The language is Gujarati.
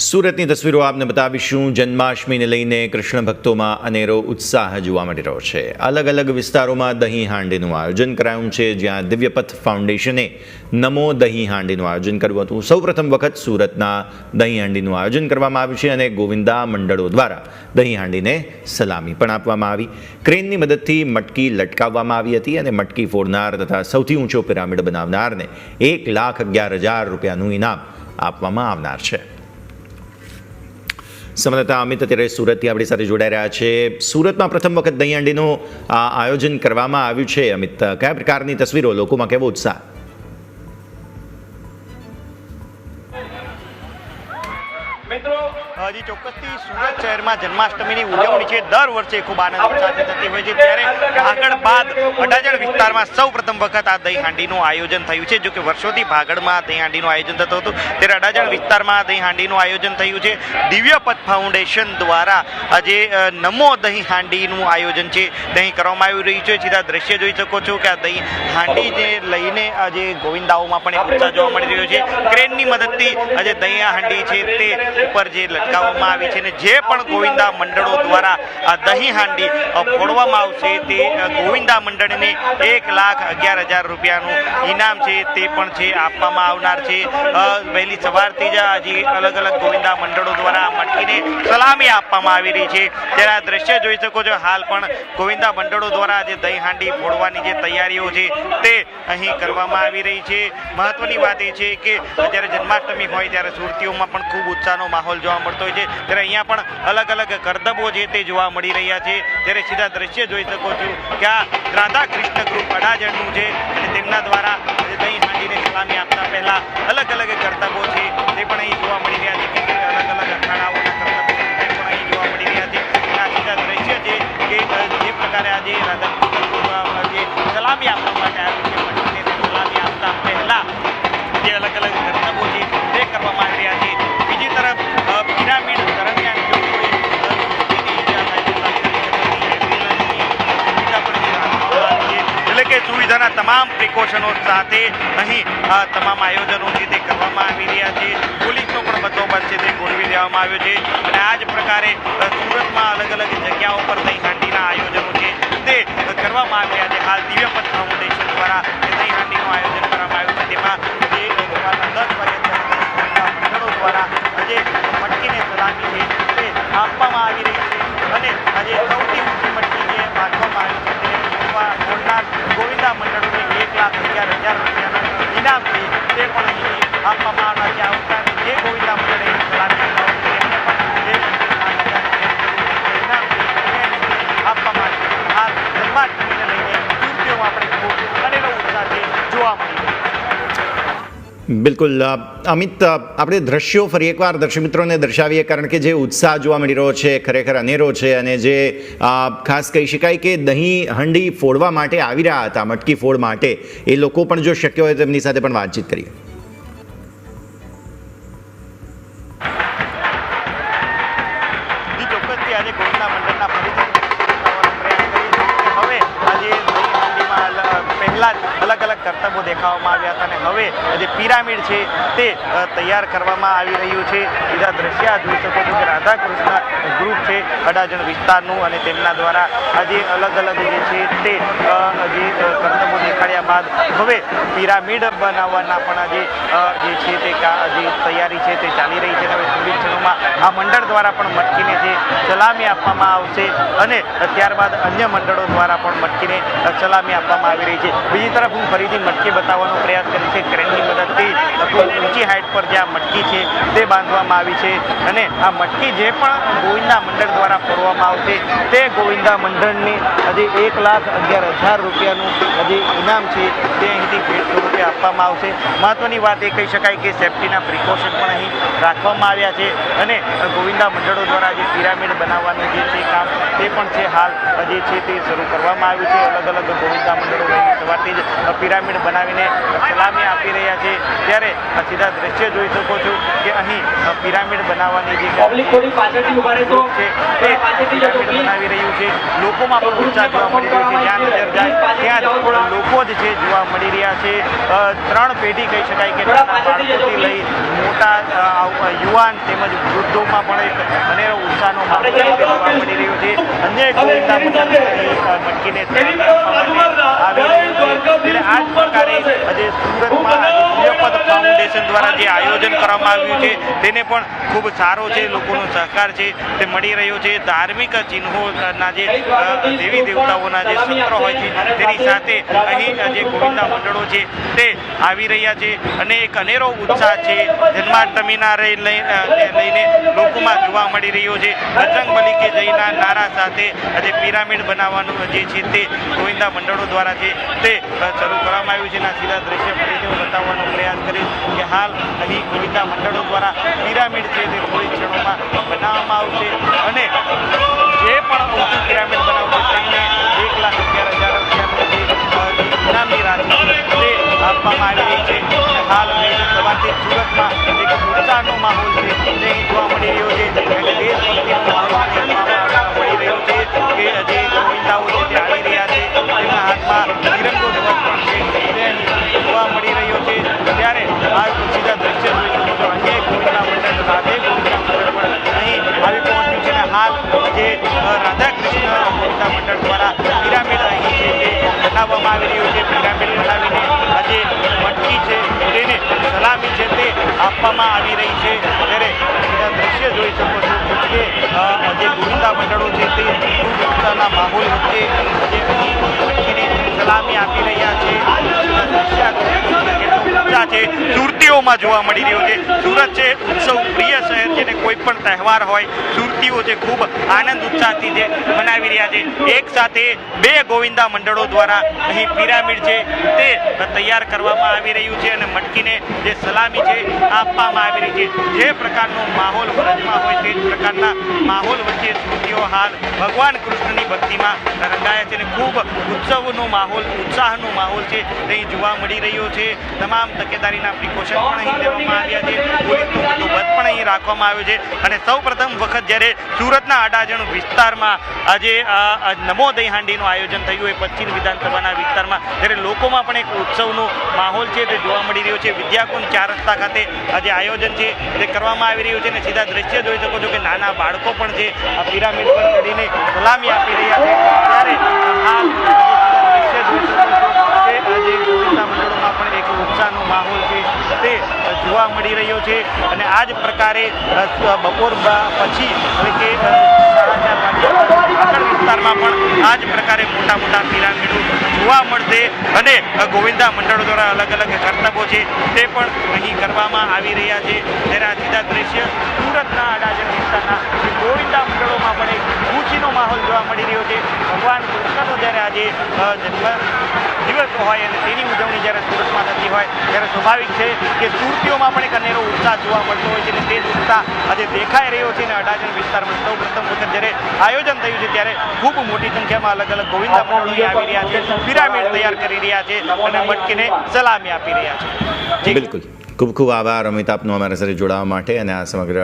સુરતની તસવીરો આપને બતાવીશું. જન્માષ્ટમીને લઈને કૃષ્ણ ભક્તોમાં અનેરો ઉત્સાહ જોવા મળી રહ્યો છે. અલગ અલગ વિસ્તારોમાં દહીં હાંડીનું આયોજન કરાયું છે. જ્યાં દિવ્યપથ ફાઉન્ડેશને નમો દહીં હાંડીનું આયોજન કર્યું હતું. સૌપ્રથમ વખત સુરતના દહીં હાંડીનું આયોજન કરવામાં આવ્યું છે અને ગોવિંદા મંડળો દ્વારા દહીં હાંડીને સલામી પણ આપવામાં આવી. ક્રેનની મદદથી મટકી લટકાવવામાં આવી હતી અને મટકી ફોડનાર તથા સૌથી ઊંચો પિરામિડ બનાવનારને એક લાખ અગિયાર હજાર રૂપિયાનું ઇનામ આપવામાં આવનાર છે. સંવાદદાતા અમિત અત્યારે સુરતથી આપણી સાથે જોડાઈ રહ્યા છે. સુરતમાં પ્રથમ વખત દહીંહાંડીનું આયોજન કરવામાં આવ્યું છે, અમિત. કયા પ્રકારની તસવીરો? લોકોમાં કેવો ઉત્સાહ? મિત્રો, હજી ચોક્કસથી સુરત શહેરમાં જન્માષ્ટમીની ઉજવણી છે. દર વર્ષે ખૂબ આનંદ સાથે થતી હોય છે. ત્યારે ભાગળ બાદ અડાજણ વિસ્તારમાં સૌ પ્રથમ વખત આ દહીં હાંડીનું આયોજન થયું છે. જો વર્ષોથી ભાગળમાં દહીં હાંડીનું આયોજન થતું હતું. ત્યારે અડાજણ વિસ્તારમાં દહીં હાંડીનું આયોજન થયું છે. દિવ્યપથ ફાઉન્ડેશન દ્વારા આજે નમો દહીં હાંડીનું આયોજન છે. દહીં કરવામાં આવી રહ્યું છે. સીધા દ્રશ્ય જોઈ શકો છો કે આ દહીં હાંડી જે લઈને આજે ગોવિંદાઓમાં પણ એક ઉત્સાહ જોવા મળી રહ્યો છે. ક્રેનની મદદથી આજે દહીં હાંડી છે તે ઉપર જે લટકાવવામાં આવી છે ને જે પણ ગોવિંદા મંડળો દ્વારા દહીં હાંડી ફોડવામાં આવશે. તે ગોવિંદા મંડળને એક લાખ અગિયાર હજાર રૂપિયાનું ઇનામ છે, તે પણ છે, આપવામાં આવનાર છે. વહેલી સવારથી જ હજી અલગ અલગ ગોવિંદા મંડળો દ્વારા મટકીને સલામી આપવામાં આવી રહી છે. ત્યારે આ દ્રશ્ય જોઈ શકો છો, હાલ પણ ગોવિંદા મંડળો દ્વારા જે દહીં હાંડી ફોડવાની જે તૈયારીઓ છે, તે અહીં કરવામાં આવી રહી છે. મહત્વની વાત એ છે કે, જ્યારે જન્માષ્ટમી હોય ત્યારે સુરતીઓમાં પણ ખૂબ ઉત્સાહનો માહોલ જોવા મળતો હોય છે. ત્યારે અહીંયા પણ અલગ અલગ અલગ કરતબો છે તે જોવા મળી રહ્યા છે. ત્યારે સીધા દ્રશ્ય જોઈ શકો છો કે આ રાધા કૃષ્ણ ગ્રુપ અડાજણનું છે અને તેમના દ્વારા દહીં હાંડીને સલામી આપતા પહેલા અલગ સુવિધાના તમામ પ્રિકોશનો સાથે અહીં તમામ આયોજનો છે તે કરવામાં આવી રહ્યા છે. પોલીસનો પણ બંદોબસ્ત છે તે ગોઠવી દેવામાં આવ્યો છે. અને આ જ પ્રકારે સુરતમાં અલગ અલગ જગ્યાઓ પર દહીં હાંડીના આયોજનો છે તે કરવામાં આવી રહ્યા છે. હાલ દિવ્યપથ ફાઉન્ડેશન દ્વારા રૂપિયાનું ઇનામ છે તે પણ અહીં આપવામાં આવનાર છે આ ઉપરાંત બિલકુલ. અમિત આપણે દ્રશ્યો ફરી એકવાર દર્શક મિત્રોને દર્શાવીએ, કારણ કે જે ઉત્સાહ જોવા મળી રહ્યો છે, ખરેખર અનેરો છે અને જે ખાસ કહી શકાય કે દહીં હંડી ફોડવા માટે આવી રહ્યા હતા, મટકી ફોડ માટે. એ લોકો પણ જો શક્ય હોય તો એમની સાથે પણ વાતચીત કરીએ. મંડળના અલ- અલગ અલગ કરતબો દેખાવામાં આવ્યા હતા અને હવે જે પિરામિડ છે તે તૈયાર કરવામાં આવી રહ્યું છે. બીજા દ્રશ્ય જોઈ શકો છો કે રાધા કૃષ્ણ ગ્રુપ છે, અડાજણ વિસ્તારનું અને તેમના દ્વારા આજે અલગ અલગ જે છે તે જે કરતબો દેખાડ્યા બાદ હવે પિરામિડ બનાવવાના પણ આજે જે છે તે જે તૈયારી છે તે ચાલી રહી છે અને હવે થોડી ક્ષણોમાં આ મંડળ દ્વારા પણ મટકીને જે સલામી આપવામાં આવશે અને ત્યારબાદ અન્ય મંડળો દ્વારા પણ મટકીને સલામી આપવામાં આવી રહી છે. બીજી તરફ હું ફરીથી મટકી બતાવવાનો પ્રયાસ કરીશ કે ક્રેનની મદદથી ઊંચી હાઇટ પર જે આ મટકી છે તે બાંધવામાં આવી છે અને આ મટકી જે પણ ગોવિંદા મંડળ દ્વારા ફોડવામાં આવશે તે ગોવિંદા મંડળને હજી એક લાખ અગિયાર હજાર રૂપિયાનું હજી ઇનામ છે તે અહીંથી ભેટ સ્વરૂપે આપવામાં આવશે. મહત્ત્વની વાત એ કહી શકાય કે સેફટીના પ્રિકોશન પણ અહીં રાખવામાં આવ્યા છે અને ગોવિંદા મંડળો દ્વારા જે પિરામિડ બનાવવાનું જે છે કામ તે પણ છે હાલ જે છે તે શરૂ કરવામાં આવ્યું છે. અલગ અલગ ગોવિંદા મંડળો સવારથી જ પિરામિડ બનાવીને સલામી આપી રહ્યા છે. ત્યારે આ સીધા દ્રશ્ય જોઈ શકો છો કે અહીં પિરામિડ બનાવવાની જે છે તે બનાવી રહ્યું છે. લોકોમાં પણ ઉત્સાહ જોવા મળી રહ્યો છે. જ્યાં નજર જાય ત્યાં લોકો જ છે જોવા મળી રહ્યા છે. ત્રણ પેઢી કહી શકાય કે નાના બાળકોથી લઈ મોટા યુવાન તેમજ વૃદ્ધોમાં પણ એક અનેરો ઉત્સાહનો માહોલ જોવા મળી રહ્યો છે. અન્ય એક ગોવિંદા મંડળની આવે મટકીને આવી છે ત્યારે આ જ પ્રકારે આજે સુરતમાં આજે દિવ્યપદ ફાઉન્ડેશન દ્વારા જે આયોજન કરવામાં આવ્યું છે તેને પણ ખૂબ સારો છે લોકોનો સહકાર છે તે મળી રહ્યો છે. ધાર્મિક ચિહ્નોના જે દેવી દેવતાઓના જે સત્રો હોય છે તેની સાથે અહીં જે ગોવિંદા મંડળો છે તે આવી રહ્યા છે અને એક અનેરો ઉત્સાહ છે જન્માષ્ટમીના લઈને લોકોમાં જોવા મળી રહ્યો છે. બજરંગ બલી કે જયના નારા સાથે આજે પિરામિડ બનાવવાનું જે છે તે ગોવિંદા મંડળો દ્વારા છે તે અ, શરૂ કરવામાં આવ્યું છે આ સીધા દ્રશ્ય ફરીથી બતાવવાનો પ્રયાસ કરીશ કે હાલ અહીં ગોવિંદા મંડળો દ્વારા પિરામિડ છે તે થોડી ક્ષણોમાં બનાવવામાં આવશે અને જે પણ ઊંચું પિરામિડ બનાવશે તેમને એક લાખ અગિયાર હજાર રૂપિયાનું જે રાશિ તે આપવામાં આવી રહી છે. હાલ સવારથી સુરતમાં એક ઉત્સાહનો માહોલ છે. તે જોવા મળી રહ્યો છે. પિરામિડ બનાવીને આજે મટકી છે, તેને સલામી છે તે આપવામાં આવી રહી છે. ત્યારે સીધા દ્રશ્ય જોઈ શકો છો કે જે ગોવિંદા મંડળો છે તે ખૂબ માહોલ વચ્ચે જે સલામી આપી રહ્યા છે. ઉત્સાહ સુરતીઓમાં જોવા મળી રહ્યો છે. સુરત છે, ઉત્સવ પ્રિય શહેર છે ને કોઈ પણ તહેવાર હોય સુરતીઓ છે, ખૂબ આનંદ ઉત્સાહથી જે મનાવી રહ્યા છે. એક સાથે બે ગોવિંદા મંડળો દ્વારા અહીં પિરામિડ છે, તે તૈયાર કરવામાં આવી રહ્યું છે અને મટકીને જે સલામી છે, આપવામાં આવી રહી છે. જે પ્રકારનો માહોલ વ્રજમાં હોય તે જ પ્રકારના માહોલ વચ્ચે સ્મૃતિઓ હાલ ભગવાન કૃષ્ણની ભક્તિમાં રંગાયા છે અને ખૂબ ઉત્સવનો માહોલ, ઉત્સાહનો માહોલ છે, અહીં જોવા મળી રહ્યો છે. તમામ તકેદારીના પ્રિકોશન પણ અહીં લેવામાં આવ્યા છે. પોલીસનો બંદોબસ્ત પણ અહીં રાખવામાં આવ્યો છે. અને સૌ વખત જ્યારે સુરતના અડાજણ વિસ્તારમાં આજે આ આ નમો દહીહાંડીનું આયોજન થયું. એ પશ્ચિમ વિધાનસભાના વિસ્તારમાં ત્યારે લોકોમાં પણ એક ઉત્સવનો માહોલ છે તે જોવા મળી રહ્યો છે. વિદ્યાકુંજ ચાર રસ્તા ખાતે આજે આયોજન છે. તે કરવામાં આવી રહ્યું છે અને સીધા દ્રશ્ય જોઈ શકો છો કે નાના બાળકો પણ છે આ પિરામિડ પર ચડીને સલામી આપી રહ્યા છે. ત્યારે હાલ દ્રશ્ય જોઈ શકો છો. માહોલ છે, તે જોવા મળી રહ્યો છે. અને આ જ પ્રકારે બપોર પછી એટલે કે વિસ્તારમાં પણ આ જ પ્રકારે મોટા મોટા પિરામિડો જોવા મળશે. અને ગોવિંદા મંડળો દ્વારા અલગ અલગ કર્તવ્યો છે, તે પણ અહીં કરવામાં આવી રહ્યા છે. ત્યારે આ સીધા દ્રશ્ય સુરતના અડાજણ વિસ્તારના ગોવિંદા મંડળોમાં પણ એક ખુશીનો માહોલ જોવા મળી રહ્યો છે. ભગવાન કૃષ્ણનો જ્યારે આજે જન્મ દિવસ હોય અને તેની ઉજવણી જ્યારે થતી હોય, ત્યારે સ્વાભાવિક છે કે સુરતીઓમાં પણ એક અનેરો ઉત્સાહ જોવા મળતો હોય છે અને તે જ ઉત્સાહ આજે દેખાઈ રહ્યો છે અને અડાજણ વિસ્તારમાં સૌ પ્રથમ વખત જ્યારે આયોજન થયું છે, ત્યારે ખૂબ મોટી સંખ્યામાં અલગ અલગ ગોવિંદા મંડળો આવી રહ્યા છે, પિરામિડ તૈયાર કરી રહ્યા છે અને મટકીને સલામી આપી રહ્યા છે. બિલકુલ. ખૂબ ખૂબ આભાર અમિત અમારા સાથે જોડાવા માટે અને આ સમગ્ર